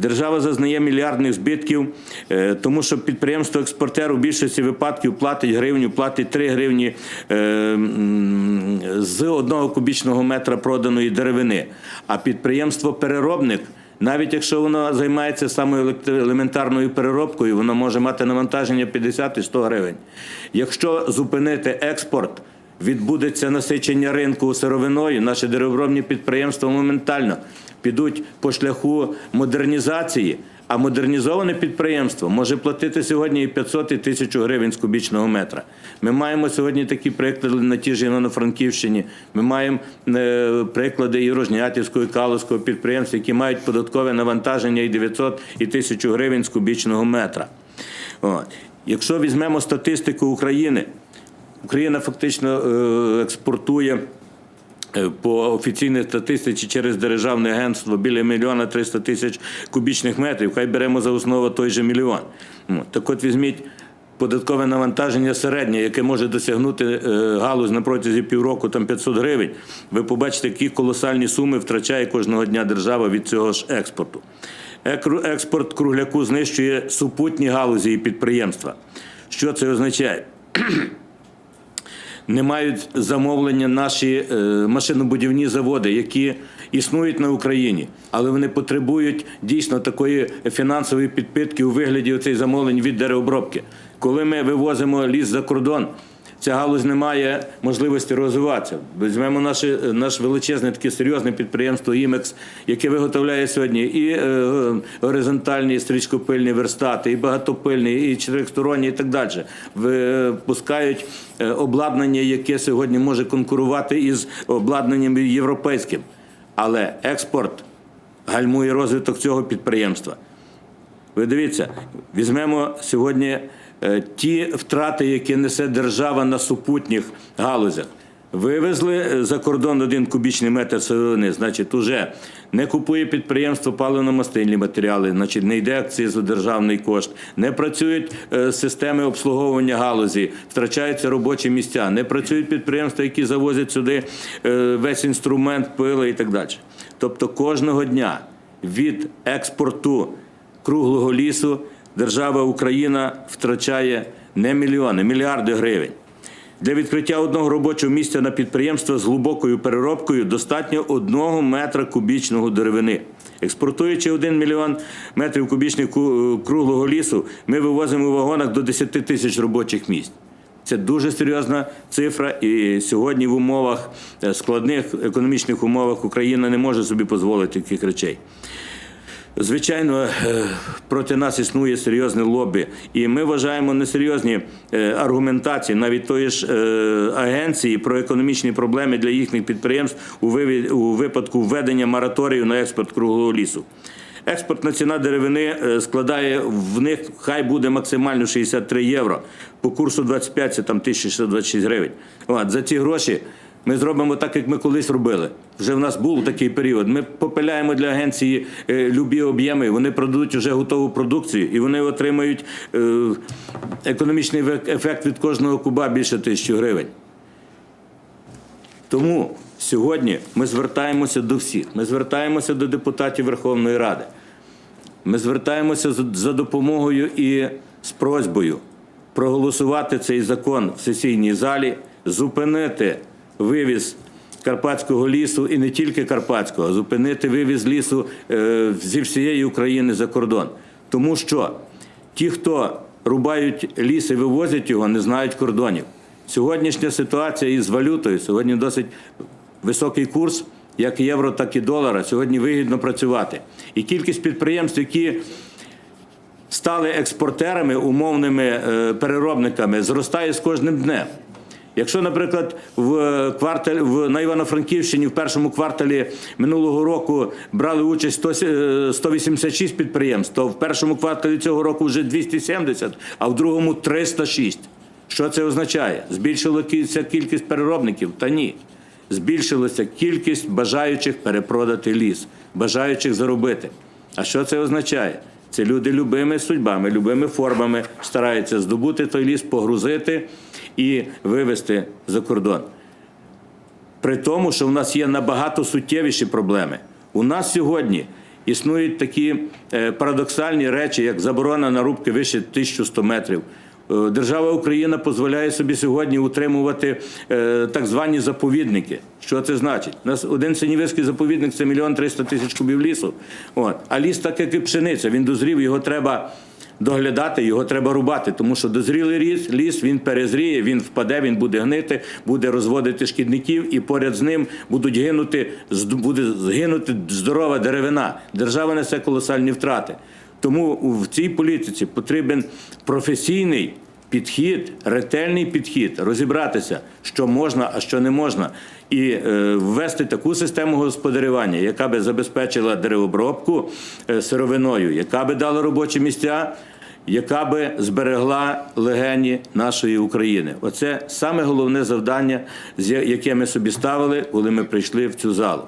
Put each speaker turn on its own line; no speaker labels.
Держава зазнає мільярдних збитків, е, тому що підприємство-експортер у більшості випадків платить гривню, платить 3 гривні е, з одного кубічного метра проданої деревини. А підприємство-переробник, навіть якщо воно займається самою елементарною переробкою, воно може мати навантаження 50 і 100 гривень. Якщо зупинити експорт, відбудеться насичення ринку сировиною, наші деревообробні підприємства моментально підуть по шляху модернізації, а модернізоване підприємство може платити сьогодні і 500 і 1000 гривень з кубічного метра. Ми маємо сьогодні такі приклади на тій ж Івано-Франківщині. Ми маємо е, приклади і Рожнятівського, і Калузького підприємств, які мають податкове навантаження і 900 і 1000 гривень з кубічного метра. Якщо візьмемо статистику України, Україна фактично е, експортує е, по офіційній статистиці через державне агентство біля мільйона 300 тисяч кубічних метрів. Хай беремо за основу той же мільйон. Ну, Так от візьміть податкове навантаження середнє, яке може досягнути е, галузь на протязі півроку там 500 гривень. Ви побачите, які колосальні суми втрачає кожного дня держава від цього ж експорту. Експорт кругляку знищує супутні галузі і підприємства. Що це означає? Не мають замовлення наші е, машинобудівні заводи, які існують на Україні, але вони потребують дійсно такої фінансової підпитки у вигляді оцей замовлень від деревообробки. Коли ми вивозимо ліс за кордон, ця галузь не має можливості розвиватися. Візьмемо наше, наш величезне таке серйозне підприємство «Імекс», яке виготовляє сьогодні і е, горизонтальні стрічкопильні верстати, і багатопильні, і чотирьохсторонні, і так далі. Випускають е, обладнання, яке сьогодні може конкурувати із обладнанням європейським. Але експорт гальмує розвиток цього підприємства. Ви дивіться, візьмемо сьогодні е, ті втрати, які несе держава на супутніх галузях. Вивезли е, за кордон один кубічний метр сировини, значить, уже не купує підприємство паливно-мастильні матеріали, значить, не йде акциз у державний кошт, не працюють е, системи обслуговування галузі, втрачаються робочі місця, не працюють підприємства, які завозять сюди е, весь інструмент, пили і так далі. Тобто кожного дня від експорту круглого лісу держава Україна втрачає не мільйони, мільярди гривень. Для відкриття одного робочого місця на підприємство з глибокою переробкою достатньо одного метра кубічного деревини. Експортуючи 1 мільйон метрів кубічних круглого лісу, ми вивозимо у вагонах до 10 тисяч робочих місць. Це дуже серйозна цифра, і сьогодні в умовах е, складних економічних умовах Україна не може собі дозволити таких речей. Звичайно, е, проти нас існує серйозне лобі, і ми вважаємо несерйозні е, аргументації навіть тої ж е, агенції про економічні проблеми для їхніх підприємств у випадку введення мораторію на експорт круглого лісу. Експортна ціна деревини складає в них хай буде максимально 63 євро. По курсу 25 це там 1626 гривень. От, за ці гроші ми зробимо так, як ми колись робили. Вже в нас був такий період. Ми попиляємо для агенції е, любі об'єми. Вони продадуть вже готову продукцію, і вони отримають е, економічний ефект від кожного куба більше тисячі гривень. Тому сьогодні ми звертаємося до всіх. Ми звертаємося до депутатів Верховної Ради. Ми звертаємося за- допомогою і з просьбою проголосувати цей закон в сесійній залі, зупинити вивіз карпатського лісу і не тільки карпатського, зупинити вивіз лісу е, зі всієї України за кордон. Тому що ті, хто рубають ліс і вивозять його, не знають кордонів. Сьогоднішня ситуація із валютою сьогодні досить високий курс, як євро, так і долара. Сьогодні вигідно працювати. І кількість підприємств, які стали експортерами, умовними е, переробниками, зростає з кожним днем. Якщо, наприклад, в кварталі в на Івано-Франківщині в першому кварталі минулого року брали участь 100, е, 186 підприємств, то в першому кварталі цього року вже 270, а в другому 306. Що це означає? Збільшилася кількість переробників? Та ні. Збільшилася кількість бажаючих перепродати ліс, бажаючих заробити. А що це означає? Це люди любими судьбами, любими формами стараються здобути той ліс, погрузити і вивезти за кордон. При тому, що в нас є набагато суттєвіші проблеми. У нас сьогодні Існують такі е, парадоксальні речі, як заборона на рубки вище 1100 метрів. Е, Держава Україна дозволяє собі сьогодні утримувати е, так звані заповідники. Що це значить? У нас один синівський заповідник це мільйон триста тисяч кубів лісу. От. А ліс, так як і пшениця, він дозрів, його треба доглядати, його треба рубати, тому що дозрілий ліс, ліс він перезріє, він впаде, він буде гнити, буде розводити шкідників, і поряд з ним будуть гинути, буде згинути здорова деревина. Держава несе колосальні втрати. Тому в цій політиці потрібен професійний підхід, ретельний підхід, розібратися, що можна, а що не можна, і е, ввести таку систему господарювання, яка би забезпечила деревообробку е, сировиною, яка би дала робочі місця. Яка би зберегла легені нашої України, оце саме головне завдання, яке ми собі ставили, коли ми прийшли в цю залу.